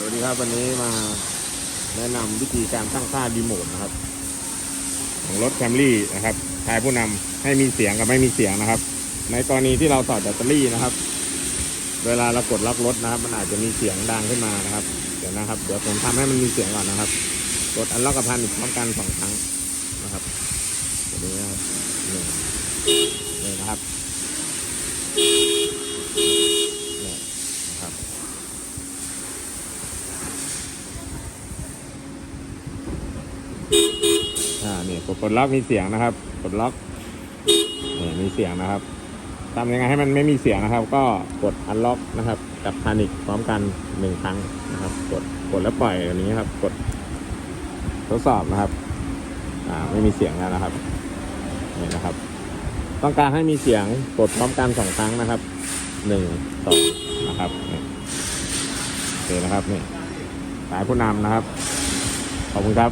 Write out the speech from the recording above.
สวัสดีครับวันนี้มาแนะนำวิธีการตั้งค่ารีโมทนะครับ ของรถแคมรี่นะครับทายผู้นำให้มีเสียงกับไม่มีเสียงนะครับ ในกรณีที่เราต่อแบตเตอรี่นะครับ เวลาเรากดล็อกรถนะครับ มันอาจจะมีเสียงดังขึ้นมานะครับ เดี๋ยวนะครับ เดี๋ยวผมทำให้มันมีเสียงก่อนนะครับกดอันล็อกกับพันอีกพร้อมกันสองครั้งนะครับเดี๋ยวนี้นะครับหนึ่งนี่นะครับนี่นะครับ อ่านี่ กดกดล็อกมีเสียงนะครับกดล็อกนี่มีเสียงนะครับทำยังไงให้มันไม่มีเสียงนะครับ ก็กดอันล็อกนะครับ กับพานิกพร้อมกันหนึ่งครั้งนะครับ กดกดแล้วปล่อยแบบนี้ครับกดทดสอบนะครับ อ่าไม่มีเสียงแล้วนะครับนี่นะครับ ต้องการให้มีเสียงกดพร้อมกันสองครั้งนะครับหนึ่งสองนะครับนี่โอเคนะครับนี่สายผู้นำนะครับ ขอบคุณครับ